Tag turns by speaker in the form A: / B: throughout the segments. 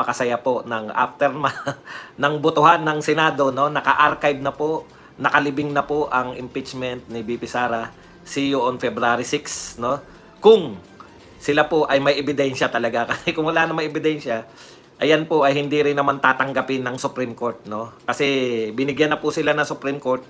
A: napakasaya po ng aftermath ng botohan ng Senado, no? Naka-archive na po, nakalibing na po ang impeachment ni BP Sara. See you on February 6, no? Kung sila po ay may ebidensya talaga kasi kung wala namang ebidensya, ayan po ay hindi rin naman tatanggapin ng Supreme Court, no? Kasi binigyan na po sila ng Supreme Court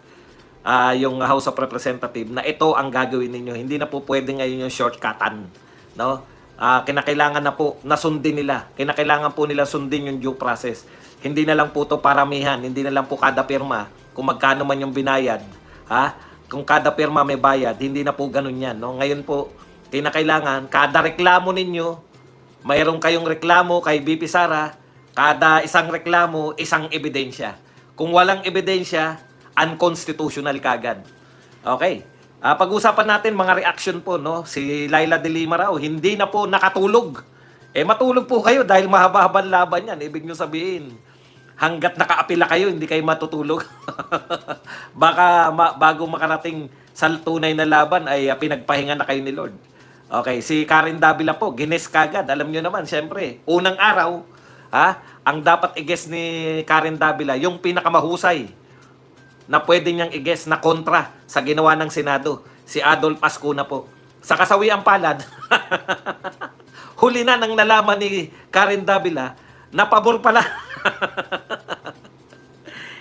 A: ah, yung House of Representative na ito ang gagawin ninyo. Hindi na po pwede ngayon yung shortcutan, no? Ah, kinakailangan na po na sundin nila. Kinakailangan po nila sundin yung due process. Hindi na lang po to paramihan, hindi na lang po kada pirma kung magkano man yung binayad, ha? Kung kada pirma may bayad, hindi na po ganun yan, no? Ngayon po, kinakailangan kada reklamo ninyo, mayroon kayong reklamo kay BP Sara, kada isang reklamo, isang ebidensya. Kung walang ebidensya, unconstitutional kagad. Okay. Ah, pag-usapan natin mga reaction po, no? Si Laila de Lima raw, hindi na po nakatulog. Eh, matulog po kayo dahil mahaba-habang laban yan. Ibig nyo sabihin, hanggat nakaapila kayo, hindi kayo matutulog. Baka ma- bago makarating sa tunay na laban ay ah, pinagpahinga na kayo ni Lord. Okay, si Karen Davila po, gines kagad. Alam nyo naman, syempre, unang araw, ha, ang dapat i-guess ni Karen Davila, yung pinakamahusay na pwede niyang i-guess na kontra sa ginawa ng Senado, si Adolf Ascuna po. Sa kasawiang palad, huli na nang nalaman ni Karen Davila na pabor pala.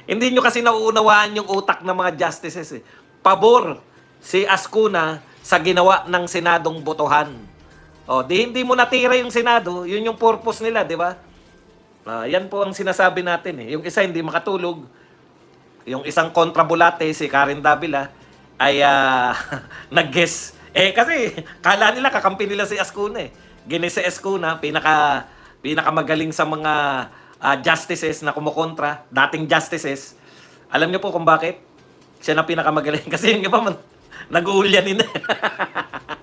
A: Hindi nyo kasi nauunawaan yung utak ng mga justices. Eh. Pabor si Ascuna sa ginawa ng Senadong botohan. O, di hindi mo natira yung Senado, yun yung purpose nila, di ba? Ah, yan po ang sinasabi natin eh. Yung isa hindi makatulog, yung isang kontrabulate, si Karen Davila, ay ah, nag-guess. Eh kasi, kala nila kakampi nila si Ascuna eh. Gini si Ascuna, pinaka, pinakamagaling sa mga ah, justices na kumukontra, dating justices. Alam niyo po kung bakit? Siya na pinakamagaling. Kasi yung iba man, nag-uulyanin na.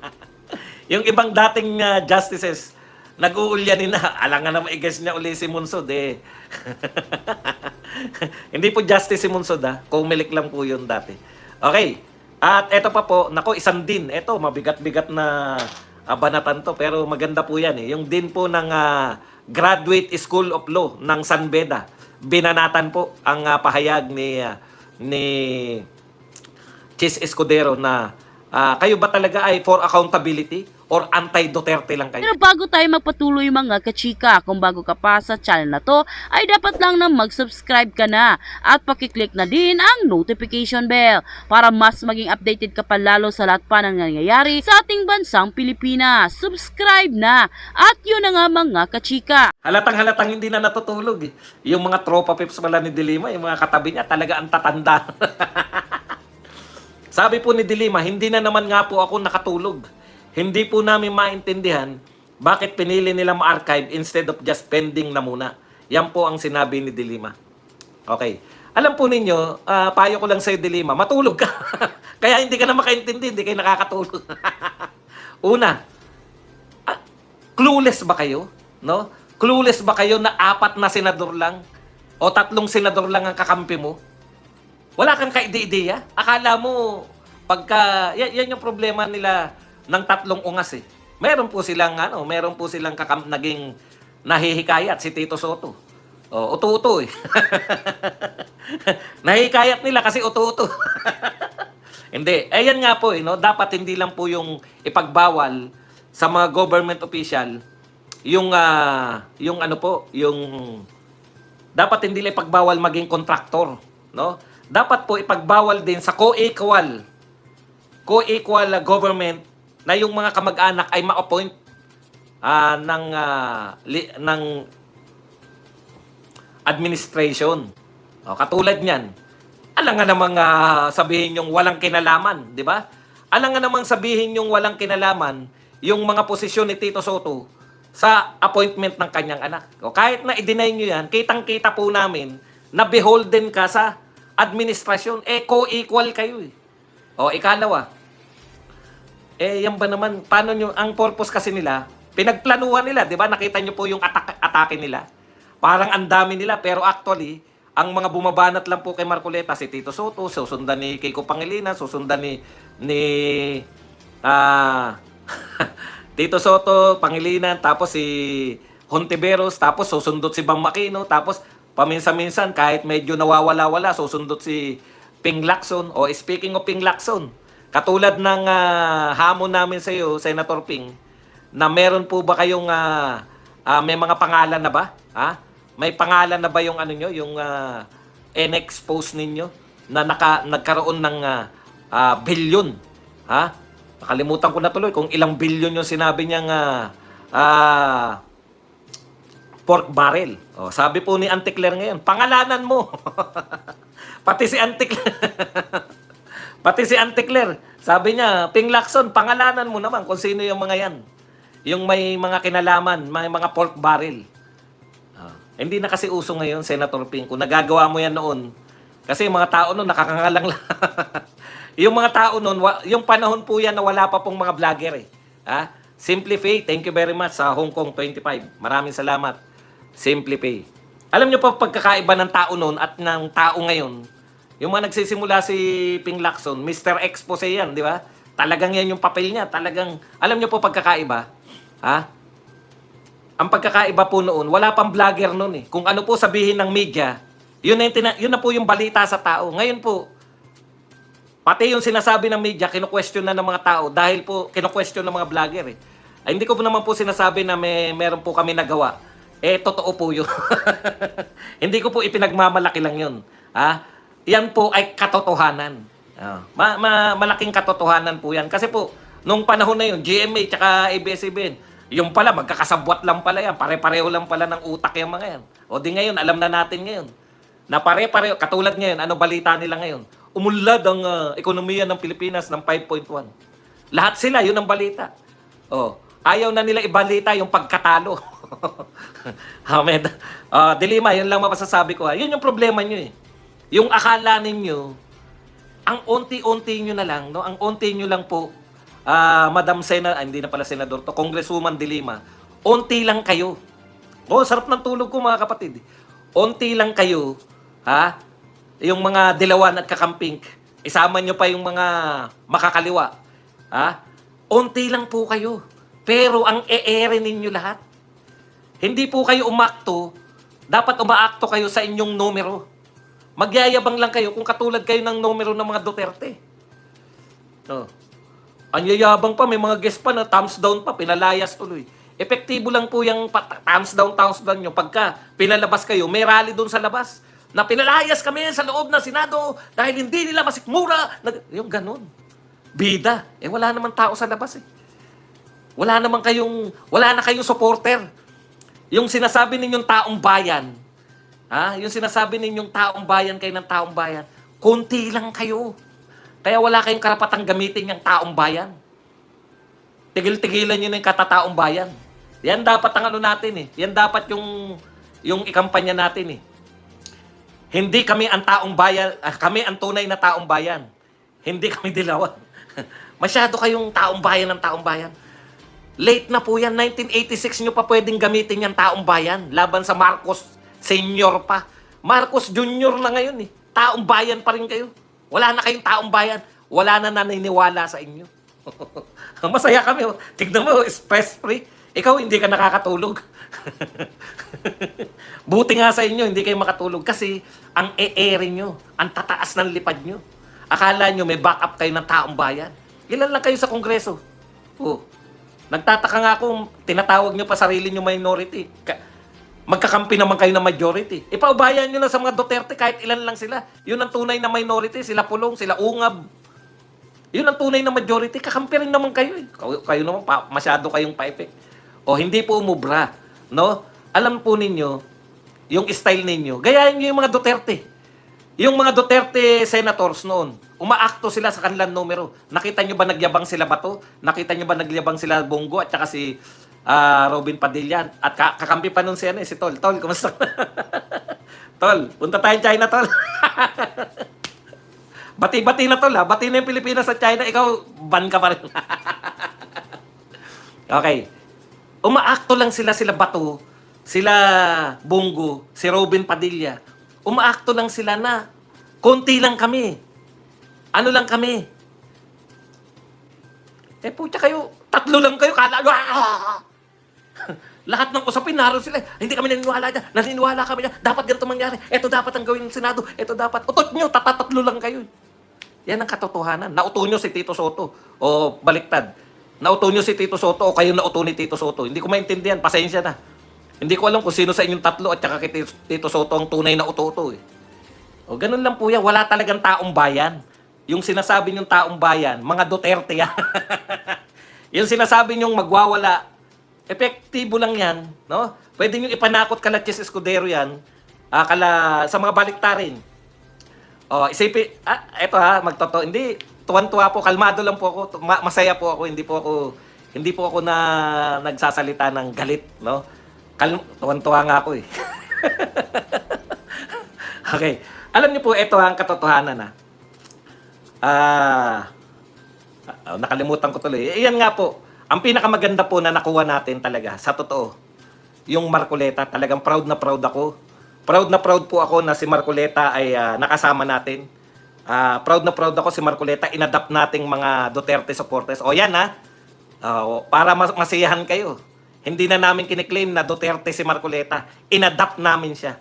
A: yung ibang dating ah, justices, nag-uulyanin na. Alam nga naman, i-guess niya uli si Munsod eh. Hindi po justice si Munsod ha. Kumilik lang po yun dati. Okay. At eto pa po, nako isang din. Eto, mabigat-bigat na ah, banatan to. Pero maganda po yan eh. Yung din po ng ah, Graduate School of Law ng San Beda. Binanatan po ang ah, pahayag ni ah, ni Chis Escudero na ah, kayo ba talaga ay for accountability or anti-Duterte lang kayo?
B: Pero bago tayo magpatuloy mga kachika, kung bago ka pa sa channel na to, ay dapat lang na mag-subscribe ka na at pakiclick na din ang notification bell para mas maging updated ka pa lalo sa lahat pa ng nangyayari sa ating bansang Pilipinas. Subscribe na! At yun na nga mga kachika.
A: Halatang halatang hindi na natutulog. eh. Yung mga tropa pips pala ni Dilima, yung mga katabi niya, talaga ang tatanda. Sabi po ni Dilima, hindi na naman nga po ako nakatulog. Hindi po namin maintindihan bakit pinili nila ma-archive instead of just pending na muna. Yan po ang sinabi ni Dilima. Okay. Alam po ninyo, ah, payo ko lang sa'yo, Dilima, matulog ka. Kaya hindi ka na makaintindi, hindi kayo nakakatulog. Una, ah, clueless ba kayo? No? Clueless ba kayo na apat na senador lang o tatlong senador lang ang kakampi mo? Wala kang kaide-ideya? Akala mo pagka yan, yan yung problema nila ng tatlong ungas eh. Meron po silang ano, meron po silang kakam, naging nahihikayat si Tito Soto. O, uto-uto eh. nahihikayat nila kasi uto-uto. hindi. Eh yan nga po eh, no? dapat hindi lang po yung ipagbawal sa mga government official yung ah, yung ano po, yung dapat hindi lang ipagbawal maging kontraktor, no? Dapat po ipagbawal din sa co-equal co-equal government na yung mga kamag-anak ay ma-appoint ah, ng ah, li- ng administration. O, katulad niyan. Alam nga namang ah, sabihin yung walang kinalaman, di ba? Alam nga namang sabihin yung walang kinalaman yung mga posisyon ni Tito Soto sa appointment ng kanyang anak. O kahit na i-deny nyo yan, kitang-kita po namin na beholden ka sa administrasyon. Eh, co-equal kayo eh. O, ikalawa, eh, yan ba naman, paano nyo, ang purpose kasi nila, pinagplanuhan nila, di ba? Nakita nyo po yung atak atake nila. Parang ang dami nila, pero actually, ang mga bumabanat lang po kay Marcoleta, si Tito Soto, susundan ni Kiko Pangilinan, susundan ni, ni, ah, Tito Soto, Pangilinan, tapos si Hontiveros, tapos susundot si Bang Makino, tapos paminsan-minsan kahit medyo nawawala-wala, susundot si Ping Lacson. O speaking of Ping Lacson, katulad ng ah, hamon namin sa iyo, Senator Ping, na meron po ba kayong ah, ah, may mga pangalan na ba? Ha? May pangalan na ba yung ano nyo, yung uh, in-expose ninyo na naka, nagkaroon ng ah, ah, bilyon? Ha? Nakalimutan ko na tuloy kung ilang bilyon yung sinabi niyang ah, ah, pork barrel. Oh, sabi po ni Auntie Claire ngayon, pangalanan mo. Pati si Auntie Claire. Pati si Auntie Claire, sabi niya, Ping Lacson, pangalanan mo naman kung sino yung mga yan. Yung may mga kinalaman, may mga pork barrel. Ah, hindi na kasi uso ngayon, Senator Ping. Kung nagagawa mo yan noon, kasi yung mga tao noon nakakangalang lang. yung mga tao noon, yung panahon po yan na wala pa pong mga vlogger eh. Ha? Simply Pay, thank you very much sa Hong Kong 25. Maraming salamat. Simply Pay. Alam niyo pa pagkakaiba ng tao noon at ng tao ngayon, yung mga nagsisimula si Ping Lacson, Mr. Expose yan, di ba? Talagang yan yung papel niya. Talagang, alam niyo po pagkakaiba? Ha? Ang pagkakaiba po noon, wala pang vlogger noon eh. Kung ano po sabihin ng media, yun na, tina- yun na po yung balita sa tao. Ngayon po, pati yung sinasabi ng media, kino-question na ng mga tao dahil po kino-question ng mga vlogger eh. Ay, hindi ko po naman po sinasabi na may meron po kami nagawa. Eh, totoo po yun. hindi ko po ipinagmamalaki lang yun. Ha? Yan po ay katotohanan. Ah, ma- ma- malaking katotohanan po yan. Kasi po, nung panahon na yun, GMA tsaka ABS-CBN, yung pala, magkakasabwat lang pala yan. Pare-pareho lang pala ng utak yung mga yan. O di ngayon, alam na natin ngayon. Na pare-pareho, katulad ngayon, ano balita nila ngayon? Umunlad ang ah, ekonomiya ng Pilipinas ng 5.1. Lahat sila, yun ang balita. Oh, ayaw na nila ibalita yung pagkatalo. Ahmed, ah, Dilima, yun lang mapasasabi ko. Ha. Yun yung problema nyo eh. Yung akala ninyo, ang unti-unti nyo na lang, no? Ang unti nyo lang po, ah, Madam Sena, ah, hindi na pala Senador to, Congresswoman Dilima, unti lang kayo. Oh, sarap ng tulog ko mga kapatid. Unti lang kayo, ha? Yung mga dilawan at kakamping, isama nyo pa yung mga makakaliwa. Ha? Unti lang po kayo. Pero ang e-ere ninyo lahat. Hindi po kayo umakto, dapat umaakto kayo sa inyong numero. Magyayabang lang kayo kung katulad kayo ng numero ng mga Duterte. No. Ang yayabang pa, may mga guest pa na thumbs down pa, pinalayas tuloy. Epektibo lang po yung thumbs down, thumbs down nyo. Pagka pinalabas kayo, may rally doon sa labas. Na pinalayas kami sa loob ng Senado dahil hindi nila masikmura. Nag- yung ganun. Bida. Eh wala naman tao sa labas eh. Wala naman kayong, wala na kayong supporter. Yung sinasabi ninyong taong bayan, ha? Yung sinasabi ninyong taong bayan kayo ng taong bayan, konti lang kayo. Kaya wala kayong karapatang gamitin yung taong bayan. Tigil-tigilan nyo na yung katataong bayan. Yan dapat ang ano natin eh. Yan dapat yung, yung ikampanya natin eh. Hindi kami ang taong bayan, ah, kami ang tunay na taong bayan. Hindi kami dilawan. Masyado kayong taong bayan ng taong bayan. Late na po yan. 1986 nyo pa pwedeng gamitin yung taong bayan. Laban sa Marcos Senior pa. Marcos Junior na ngayon eh. Taong bayan pa rin kayo. Wala na kayong taong bayan. Wala na naniniwala sa inyo. Masaya kami. oh. Tignan mo, stress free. Ikaw hindi ka nakakatulog. Buti nga sa inyo, hindi kayo makatulog kasi ang e-ere nyo, ang tataas ng lipad nyo. Akala nyo may backup kayo ng taong bayan. Ilan lang kayo sa kongreso? Oh. Nagtataka nga kung tinatawag nyo pa sarili nyo minority. Ka- magkakampi naman kayo ng majority. Ipaubayan nyo na sa mga Duterte kahit ilan lang sila. Yun ang tunay na minority. Sila pulong, sila ungab. Yun ang tunay na majority. Kakampi rin naman kayo eh. Kayo, kayo naman, pa, masyado kayong paipik. O hindi po umubra. No? Alam po ninyo, yung style ninyo, gayahin nyo yung mga Duterte. Yung mga Duterte senators noon, umaakto sila sa kanilang numero. Nakita nyo ba nagyabang sila Bato? Nakita nyo ba nagyabang sila Bongo at saka si ah, Robin Padilla? At ka- kakampi pa nun si, ano, eh, si Tol. Tol, kumusta? tol, punta tayong China, Tol. Bati-bati na Tol, ha? Bati na yung Pilipinas sa China. Ikaw, ban ka pa rin. okay. Umaakto lang sila sila Bato, sila Bongo, si Robin Padilla. Umaakto lang sila na konti lang kami. Ano lang kami? Eh putya kayo, tatlo lang kayo, kala "Ah!" Lahat ng usapin, naroon sila. Hindi kami naniniwala dyan. Naniniwala kami dyan. Dapat ganito mangyari. Ito dapat ang gawin ng Senado. Ito dapat. Utot nyo, tatatatlo lang kayo. Yan ang katotohanan. Nauto nyo si Tito Soto. O baliktad. Nauto nyo si Tito Soto o kayo nauto ni Tito Soto. Hindi ko maintindihan. Pasensya na. Hindi ko alam kung sino sa inyong tatlo at saka kay Tito- Soto ang tunay na uto eh. O ganun lang po yan. Wala talagang taong bayan. Yung sinasabi nyong taong bayan, mga Duterte yan. yung sinasabi nyong magwawala, epektibo lang yan. No? Pwede nyo ipanakot kala Chess Escudero yan ah, kala, sa mga baliktarin. Oh, isipin, ah, eto ha, magtotoo. Hindi, tuwan-tuwa po, kalmado lang po ako, ma- masaya po ako, hindi po ako, hindi po ako na nagsasalita ng galit, no? Kal tuwan-tuwa nga ako eh. okay. Alam niyo po, ito ang katotohanan na. Ah, ah, nakalimutan ko tuloy. Eh, yan nga po, ang pinakamaganda po na nakuha natin talaga, sa totoo, yung Marcoleta, talagang proud na proud ako. Proud na proud po ako na si Marcoleta ay ah, nakasama natin. Ah, proud na proud ako si Marcoleta, inadapt nating mga Duterte supporters. O yan ha, Ah, para mas masiyahan kayo. Hindi na namin kiniklaim na Duterte si Marcoleta. Inadapt namin siya.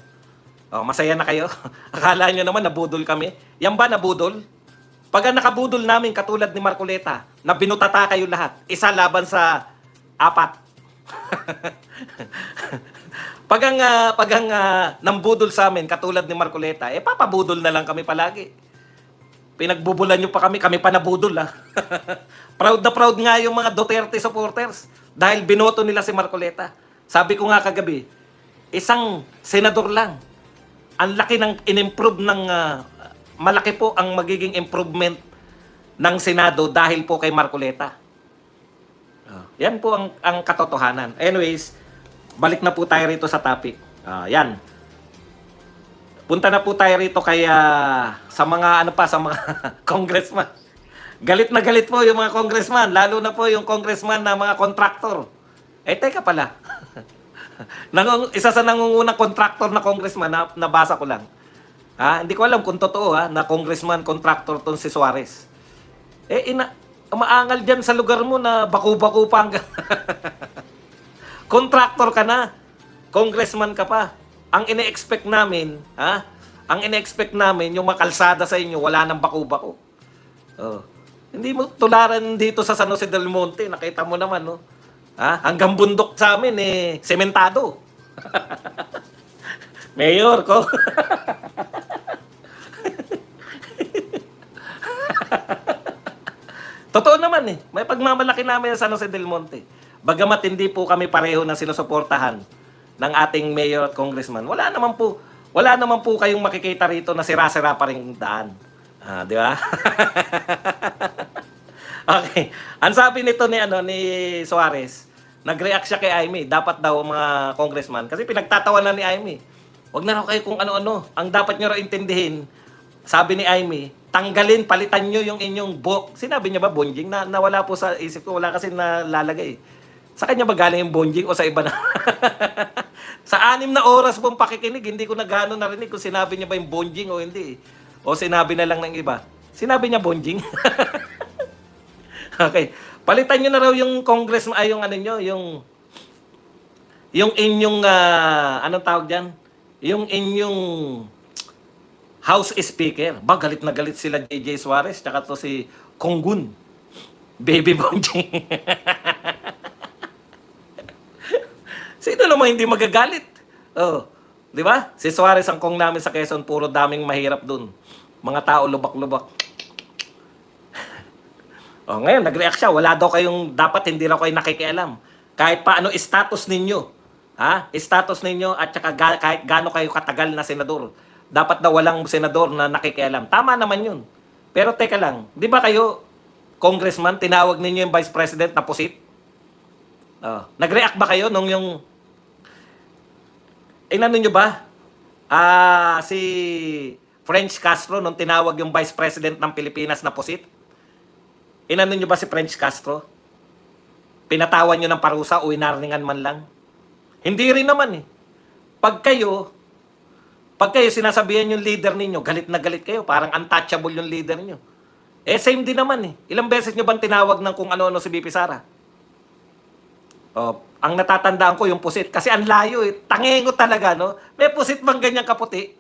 A: Oh, masaya na kayo? Akala nyo naman nabudol kami? Yan ba nabudol? Pag nakabudol namin katulad ni Marcoleta, na binutata kayo lahat, isa laban sa apat. pag ang, ah, pag ang ah, nambudol sa amin katulad ni Marcoleta, eh papabudol na lang kami palagi. Pinagbubulan nyo pa kami, kami pa nabudol ah. proud na proud nga yung mga Duterte supporters dahil binoto nila si Marcoleta. Sabi ko nga kagabi, isang senador lang. Ang laki ng in-improve ng ah, malaki po ang magiging improvement ng Senado dahil po kay Marcoleta. Ah, yan po ang, ang katotohanan. Anyways, balik na po tayo rito sa topic. Ah, yan. Punta na po tayo rito kaya sa mga ano pa sa mga congressman. Galit na galit po yung mga congressman, lalo na po yung congressman na mga contractor. Eh teka pala. Nangung, isa sa nangungunang contractor na congressman na nabasa ko lang. Ha, hindi ko alam kung totoo ha, na congressman contractor ton si Suarez. Eh ina maangal diyan sa lugar mo na baku-baku pa hanggang Contractor ka na. Congressman ka pa. Ang ine-expect namin, ha? Ang ine-expect namin, yung makalsada sa inyo, wala nang baku-bako. Oh. Hindi mo tularan dito sa San Jose del Monte, nakita mo naman, no? Ha? Hanggang bundok sa amin, eh, sementado. Mayor ko. Totoo naman eh. May pagmamalaki namin sa San Jose del Monte. Bagamat hindi po kami pareho na sinusuportahan ng ating mayor at congressman, wala naman po, wala naman po kayong makikita rito na sira-sira pa rin daan. Ah, di ba? okay. Ang sabi nito ni ano ni Suarez, nag-react siya kay Aimee. Dapat daw mga congressman kasi pinagtatawanan ni Aimee. Huwag na raw kayo kung ano-ano. Ang dapat nyo raw intindihin, sabi ni Aimee, tanggalin, palitan nyo yung inyong bo... Sinabi niya ba bonjing? Na, nawala po sa isip ko, wala kasi nalalagay. Sa kanya ba galing yung bonjing o sa iba na? sa anim na oras pong pakikinig, hindi ko na gano'n narinig kung sinabi niya ba yung bonjing o hindi. O sinabi na lang ng iba. Sinabi niya bonjing? okay. Palitan nyo na raw yung congress, ay yung ano nyo, yung yung inyong, ah, anong tawag dyan? Yung inyong House Speaker. Ba, galit na galit sila JJ Suarez, tsaka to si Konggun. Baby Bonjing. Sino naman hindi magagalit? Oh, di ba? Si Suarez ang kong namin sa Quezon, puro daming mahirap dun. Mga tao lubak-lubak. Oh, ngayon, nag-react siya. Wala daw kayong, dapat hindi raw kayo nakikialam. Kahit paano status ninyo. Ha? Status ninyo at saka ga- kahit gaano kayo katagal na senador. Dapat daw walang senador na nakikialam. Tama naman yun. Pero teka lang, di ba kayo, congressman, tinawag ninyo yung vice president na pusit? Oh, nag-react ba kayo nung yung Inano nyo ba? Ah, si French Castro nung tinawag yung Vice President ng Pilipinas na pusit? Inano nyo ba si French Castro? Pinatawan nyo ng parusa o inarningan man lang? Hindi rin naman eh. Pag kayo, pag kayo sinasabihan yung leader ninyo, galit na galit kayo, parang untouchable yung leader ninyo. Eh, same din naman eh. Ilang beses nyo bang tinawag ng kung ano-ano si BP Sara? Oh, ang natatandaan ko yung pusit kasi ang layo eh. Tangengo talaga, no? May pusit bang ganyan kaputi?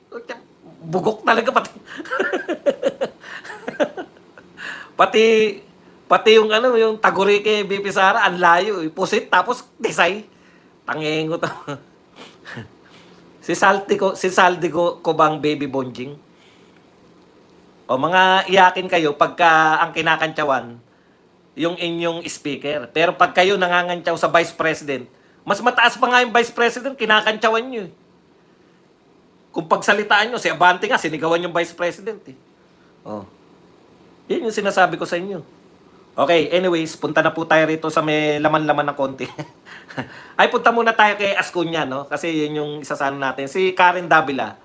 A: Bugok talaga pati. pati pati yung ano, yung Tagurike BP Sara, ang layo eh. Pusit tapos desay. Tangengo to. si Saldi ko, si Saldi ko, ko bang baby bonjing? O mga iyakin kayo pagka ang kinakantsawan, yung inyong speaker. Pero pag kayo nangangantsaw sa vice president, mas mataas pa nga yung vice president, kinakantsawan nyo. eh. Kung pagsalitaan nyo, si Abante nga, sinigawan yung vice president. Eh. Oh. Yan yung sinasabi ko sa inyo. Okay, anyways, punta na po tayo rito sa may laman-laman ng konti. Ay, punta muna tayo kay Ascunya, no? Kasi yun yung isa sa ano natin. Si Karen Davila.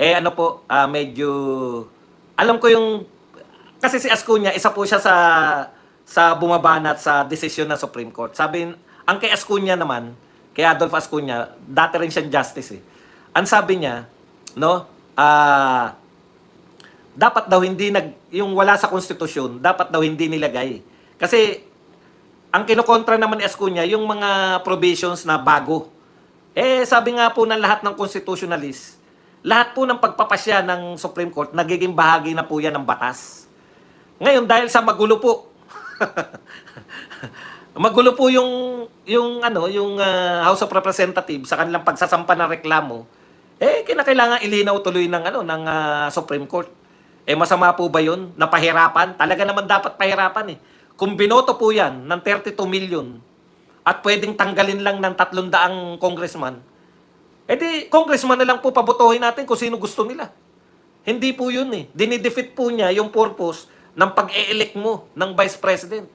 A: Eh, ano po, ah, medyo... Alam ko yung... Kasi si Ascunya, isa po siya sa sa bumabanat sa desisyon ng Supreme Court. Sabi, ang kay Ascunya naman, kay Adolf Ascunya, dati rin siyang justice eh. Ang sabi niya, no, ah, dapat daw hindi nag yung wala sa konstitusyon, dapat daw hindi nilagay. Kasi ang kinokontra naman ni Ascunya yung mga provisions na bago. Eh sabi nga po ng lahat ng constitutionalist, lahat po ng pagpapasya ng Supreme Court nagiging bahagi na po yan ng batas. Ngayon dahil sa magulo po magulo po yung yung ano yung ah, House of Representatives sa kanilang pagsasampa ng reklamo eh kinakailangan ilinaw tuloy ng ano ng ah, Supreme Court eh masama po ba yun na pahirapan talaga naman dapat pahirapan eh kung binoto po yan ng 32 million at pwedeng tanggalin lang ng 300 congressman eh di congressman na lang po pabotohin natin kung sino gusto nila hindi po yun eh. Dinidefeat po niya yung purpose ng pag-e-elect mo ng Vice President.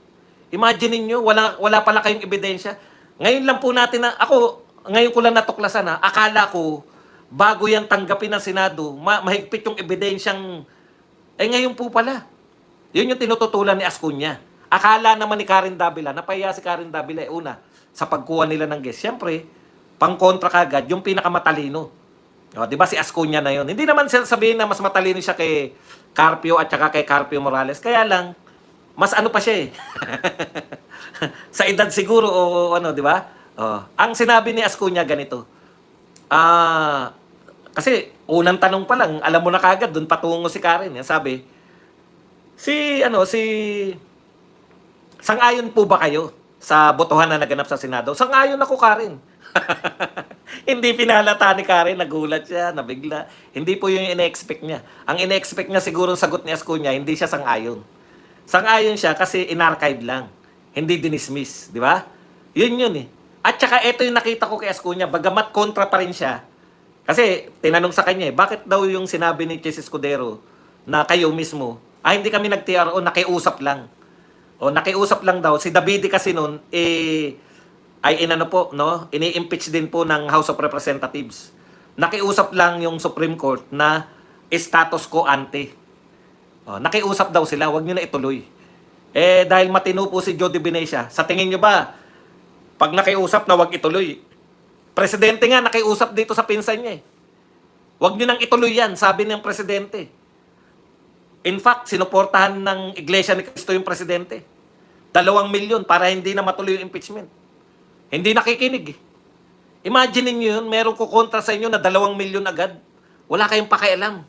A: Imagine niyo wala, wala pala kayong ebidensya. Ngayon lang po natin na, ako, ngayon ko lang natuklasan na, akala ko, bago yan tanggapin ng Senado, ma- mahigpit yung ebidensyang, eh ngayon po pala. Yun yung tinututulan ni Ascunya. Akala naman ni Karen Davila, napahiya si Karen Davila, eh, una, sa pagkuha nila ng guest. Siyempre, pang-kontra kagad, yung pinakamatalino. O, di ba si Ascunya na yon? Hindi naman siya sabihin na mas matalino siya kay Carpio at saka kay Carpio Morales. Kaya lang, mas ano pa siya eh. sa edad siguro o ano, di ba? O, ang sinabi ni Ascunya ganito. Ah, kasi unang tanong pa lang, alam mo na kagad, doon patungo si Karen. Yan, sabi, si ano, si Sang-ayon po ba kayo sa botohan na naganap sa Senado? Sang-ayon ako, Karen. Hindi pinalata ni Karen, nagulat siya, nabigla. Hindi po yung ine-expect niya. Ang ine-expect niya siguro sagot ni Ascunya, hindi siya sang-ayon. Sang-ayon siya kasi in-archive lang. Hindi dinismiss, di ba? Yun yun eh. At saka ito yung nakita ko kay Ascunya, bagamat kontra pa rin siya. Kasi tinanong sa kanya eh, bakit daw yung sinabi ni Chis Escudero na kayo mismo, ah hindi kami nag-TRO, nakiusap lang. O nakiusap lang daw. Si Davide kasi noon, eh, ay inano po, no? Ini-impeach din po ng House of Representatives. Nakiusap lang yung Supreme Court na status quo ante. O, nakiusap daw sila, wag niyo na ituloy. Eh, dahil matino po si Jody Benesia, sa tingin niyo ba, pag nakiusap na wag ituloy, presidente nga nakiusap dito sa pinsan niya eh. Wag niyo nang ituloy yan, sabi ng presidente. In fact, sinuportahan ng Iglesia ni Cristo yung presidente. Dalawang milyon para hindi na matuloy yung impeachment. Hindi nakikinig eh. Imagine niyo yun, meron ko kontra sa inyo na dalawang milyon agad. Wala kayong pakialam.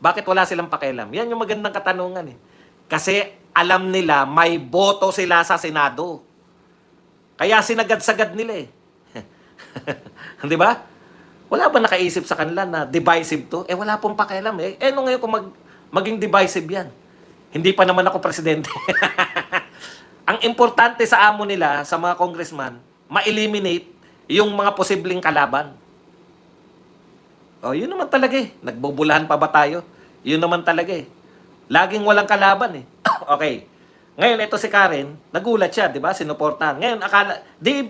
A: Bakit wala silang pakialam? Yan yung magandang katanungan eh. Kasi alam nila may boto sila sa Senado. Kaya sinagad-sagad nila eh. Di ba? Wala ba nakaisip sa kanila na divisive to? Eh wala pong pakialam eh. Eh ano ngayon kung mag, maging divisive yan? Hindi pa naman ako presidente. Ang importante sa amo nila, sa mga congressman, ma-eliminate yung mga posibleng kalaban. Oh, yun naman talaga eh. Nagbubulahan pa ba tayo? Yun naman talaga eh. Laging walang kalaban eh. okay. Ngayon, ito si Karen, nagulat siya, di ba? Sinuportahan. Ngayon, akala, di,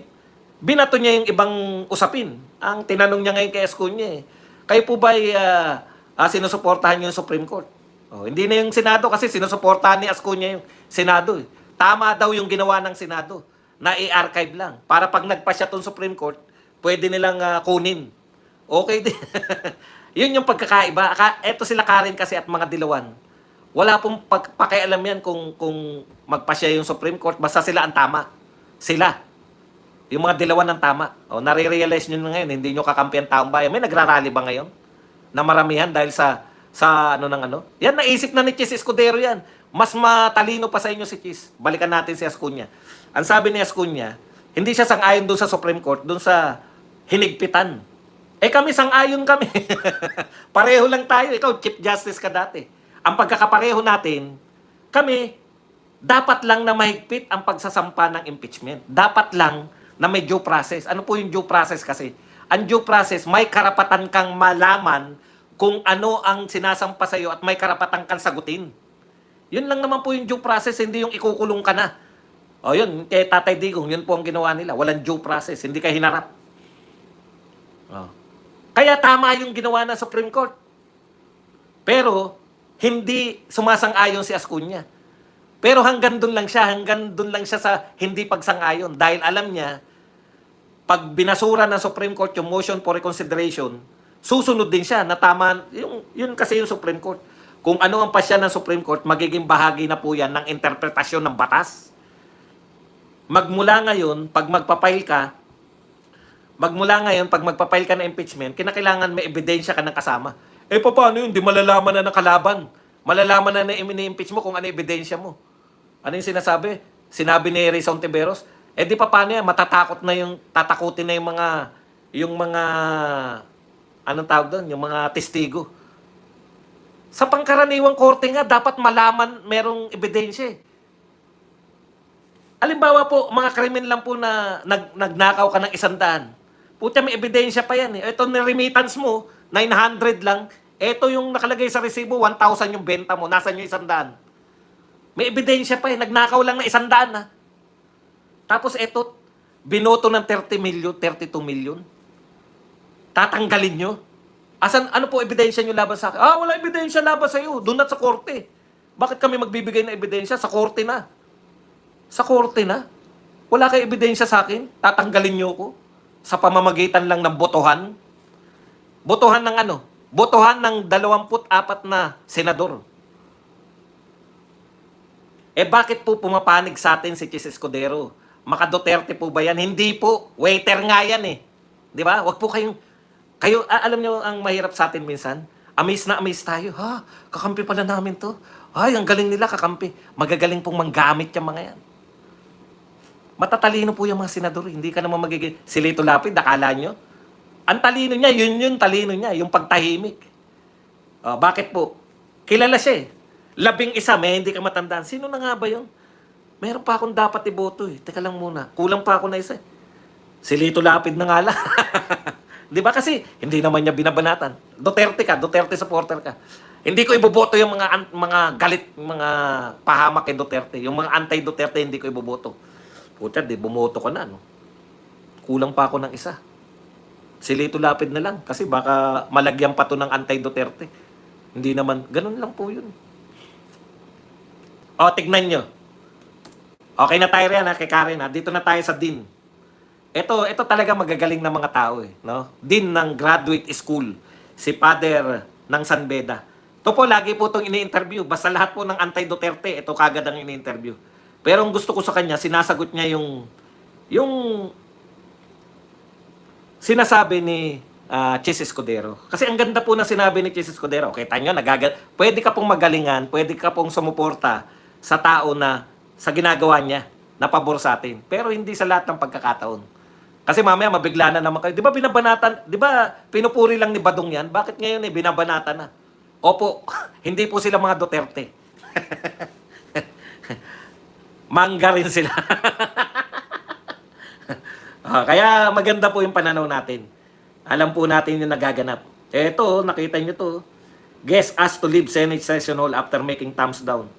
A: binato niya yung ibang usapin. Ang tinanong niya ngayon kay Escunya eh, kayo po ba uh, uh, sinusuportahan niyo yung Supreme Court? Oh, hindi na yung Senado kasi sinusuportahan ni Escunya yung Senado eh. Tama daw yung ginawa ng Senado na i-archive lang. Para pag nagpasya tong Supreme Court, pwede nilang ah, kunin. Okay din. Yun yung pagkakaiba. Aka- Eto sila Karen kasi at mga dilawan. Wala pong pag- pakialam yan kung, kung magpasya yung Supreme Court. Basta sila ang tama. Sila. Yung mga dilawan ng tama. O, nare-realize nyo na ngayon, hindi nyo kakampi ang taong bayan. May nagrarally ba ngayon? Na maramihan dahil sa sa ano ng ano? Yan, naisip na ni Chis Escudero yan. Mas matalino pa sa inyo si Chis. Balikan natin si Ascunya. Ang sabi ni Ascunya, hindi siya sang-ayon doon sa Supreme Court, doon sa hinigpitan. Eh kami sang-ayon kami. Pareho lang tayo. Ikaw, Chief Justice ka dati. Ang pagkakapareho natin, kami, dapat lang na mahigpit ang pagsasampa ng impeachment. Dapat lang na may due process. Ano po yung due process kasi? Ang due process, may karapatan kang malaman kung ano ang sinasampa sa iyo at may karapatan kang sagutin. Yun lang naman po yung due process, hindi yung ikukulong ka na. O yun, kay Tatay Digong, yun po ang ginawa nila. Walang due process, hindi ka hinarap. O. Kaya tama yung ginawa ng Supreme Court. Pero, hindi sumasang-ayon si Ascunya. Pero hanggang doon lang siya, hanggang doon lang siya sa hindi pagsang-ayon. Dahil alam niya, pag binasura ng Supreme Court yung motion for reconsideration, susunod din siya na tama, yung, yun kasi yung Supreme Court. Kung ano ang pasya ng Supreme Court, magiging bahagi na po yan ng interpretasyon ng batas. Magmula ngayon, pag magpapail ka, magmula ngayon, pag magpapail ka ng impeachment, kinakailangan may ebidensya ka ng kasama. Eh, paano yun? Di malalaman na ng kalaban. Malalaman na na impeach mo kung ano ebidensya mo. Ano yung sinasabi? Sinabi ni Rizon Tiberos, eh di pa paano yan? Matatakot na yung, tatakutin na yung mga, yung mga, anong tawag doon? Yung mga testigo. Sa pangkaraniwang korte nga, dapat malaman merong ebidensya eh. Alimbawa po, mga krimen lang po na nag, nagnakaw ka ng isang daan. Puta, may ebidensya pa yan eh. Ito, remittance mo, 900 lang. Ito yung nakalagay sa resibo, 1,000 yung benta mo. Nasaan yung isang daan? May ebidensya pa eh. Nagnakaw lang na isang daan ha. Tapos ito, binoto ng 30 million, 32 million. Tatanggalin nyo. Asan, ano po ebidensya nyo laban sa akin? Ah, wala ebidensya laban sa iyo. Doon at sa korte. Bakit kami magbibigay ng ebidensya? Sa korte na. Sa korte na. Wala kayo ebidensya sa akin. Tatanggalin nyo ko. Sa pamamagitan lang ng botohan. Botohan ng ano? Botohan ng 24 na senador. Eh bakit po pumapanig sa atin si Chis Escudero? Maka Duterte po ba yan? Hindi po. Waiter nga yan eh. Di ba? Wag po kayong... Kayo, ah, alam nyo ang mahirap sa atin minsan? Amaze na amaze tayo. Ha? Kakampi pala namin to. Ay, ang galing nila kakampi. Magagaling pong manggamit yung mga yan. Matatalino po yung mga senador. Hindi ka naman magiging... Si Lito Lapid, nakala nyo? Ang talino niya, yun yun talino niya. Yung pagtahimik. Oh, bakit po? Kilala siya eh. Labing isa, may hindi ka matandaan. Sino na nga ba yun? Meron pa akong dapat iboto eh. Teka lang muna. Kulang pa ako na isa eh. Si Lito Lapid na nga lang. Di ba kasi, hindi naman niya binabanatan. Duterte ka, Duterte supporter ka. Hindi ko iboboto yung mga mga galit, mga pahamak kay Duterte. Yung mga anti-Duterte, hindi ko iboboto. Puta, di bumoto ko na, no? Kulang pa ako ng isa. Si Lito Lapid na lang. Kasi baka malagyan pa to ng anti-Duterte. Hindi naman, ganun lang po yun. O, tignan nyo. Okay na tayo riyan ha, kay Karen ha. Dito na tayo sa Dean. Ito, ito talaga magagaling na mga tao eh. No? Dean ng graduate school. Si Father ng San Beda. Ito po, lagi po itong ini-interview. Basta lahat po ng anti-Duterte, ito kagad ang ini-interview. Pero ang gusto ko sa kanya, sinasagot niya yung yung sinasabi ni uh, Chis Escudero. Kasi ang ganda po na sinabi ni Chis Escudero. Okay, tanyo, nagagal. Pwede ka pong magalingan, pwede ka pong sumuporta sa tao na sa ginagawa niya na pabor sa atin. Pero hindi sa lahat ng pagkakataon. Kasi mamaya mabigla na naman kayo. Di ba binabanatan, di ba pinupuri lang ni Badong yan? Bakit ngayon eh, binabanatan na? Opo, hindi po sila mga Duterte. Mangga rin sila. Ah, kaya maganda po yung pananaw natin. Alam po natin yung nagaganap. Eto, nakita nyo to. Guest asked to leave Senate session hall after making thumbs down.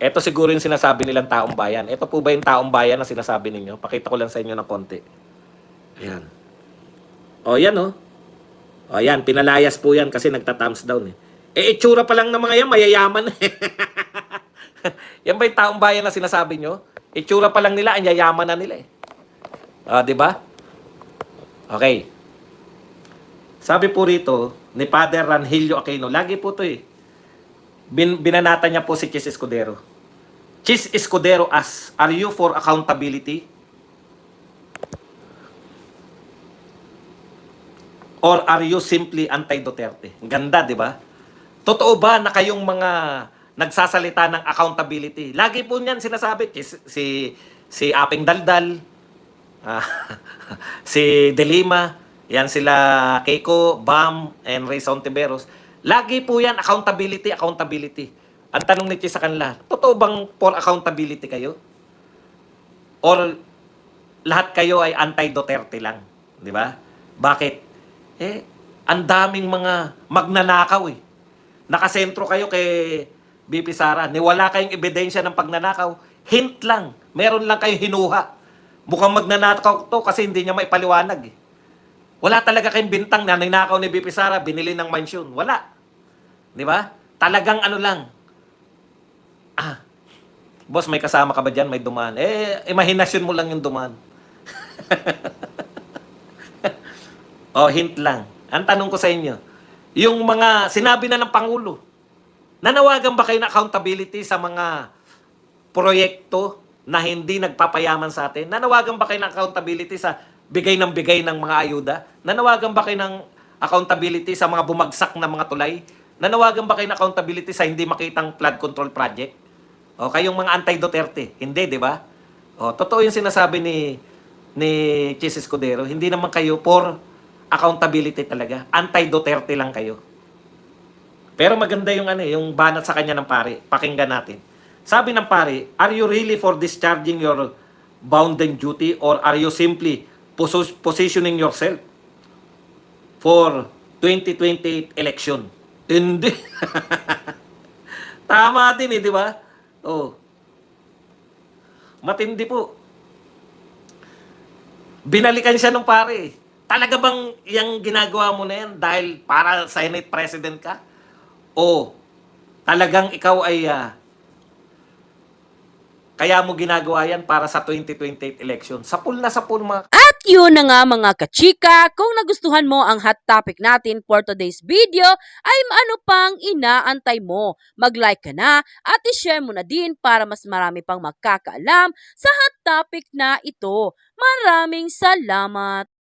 A: Ito siguro yung sinasabi nilang taong bayan. Ito po ba yung taong bayan na sinasabi ninyo? Pakita ko lang sa inyo ng konti. Ayan. O, yan o. O, yan. Pinalayas po yan kasi nagta-thumbs down eh. Eh, itsura pa lang ng mga yan, mayayaman eh. yan ba yung taong bayan na sinasabi nyo? Itsura pa lang nila, ang yayaman na nila eh. Ah, di ba? Okay. Sabi po rito ni Father Ranhilio Aquino, lagi po to eh. Bin, binanata niya po si Chis Escudero. Chis Escudero asks, are you for accountability? Or are you simply anti-Duterte? Ganda, di ba? Totoo ba na kayong mga nagsasalita ng accountability? Lagi po niyan sinasabi, si, si, ah, si Aping Daldal, uh, si Delima, yan sila Keiko, Bam, and Ray Sontiveros. Lagi po yan, accountability, accountability. Ang tanong ni sa kanila, totoo bang for accountability kayo? Or lahat kayo ay anti-Duterte lang? Di ba? Bakit? Eh, ang daming mga magnanakaw eh. Nakasentro kayo kay BP Sara. Ni wala kayong ebidensya ng pagnanakaw. Hint lang. Meron lang kayong hinuha. Mukhang magnanakaw to kasi hindi niya maipaliwanag eh. Wala talaga kayong bintang na ninakaw ni BP Sara, binili ng mansyon. Wala. Di ba? Talagang ano lang. Ah, boss, may kasama ka ba dyan? May dumaan. Eh, imahinasyon mo lang yung dumaan. oh, hint lang. Ang tanong ko sa inyo, yung mga sinabi na ng Pangulo, nanawagan ba kayo na accountability sa mga proyekto na hindi nagpapayaman sa atin? Nanawagan ba kayo ng accountability sa bigay ng bigay ng mga ayuda? Nanawagan ba kayo ng accountability sa mga bumagsak na mga tulay? Nanawagan ba kayo ng accountability sa hindi makitang flood control project? O kayong mga anti-Duterte, hindi, di ba? O, totoo yung sinasabi ni ni Chis Escudero, hindi naman kayo for accountability talaga. Anti-Duterte lang kayo. Pero maganda yung ano, eh, yung banat sa kanya ng pare. Pakinggan natin. Sabi ng pare, are you really for discharging your bounden duty or are you simply posi- positioning yourself for 2028 election? Hindi. Tama din eh, di ba? Oh. Matindi po. Binalikan siya ng pare. Talaga bang yung ginagawa mo na yan dahil para Senate President ka? O talagang ikaw ay ah, kaya mo ginagawa yan para sa 2028 election? Sapul na sapul mga
B: At yun na nga mga kachika, kung nagustuhan mo ang hot topic natin for today's video, ay ano pang inaantay mo? Mag-like ka na at i-share mo na din para mas marami pang magkakaalam sa hot topic na ito. Maraming salamat!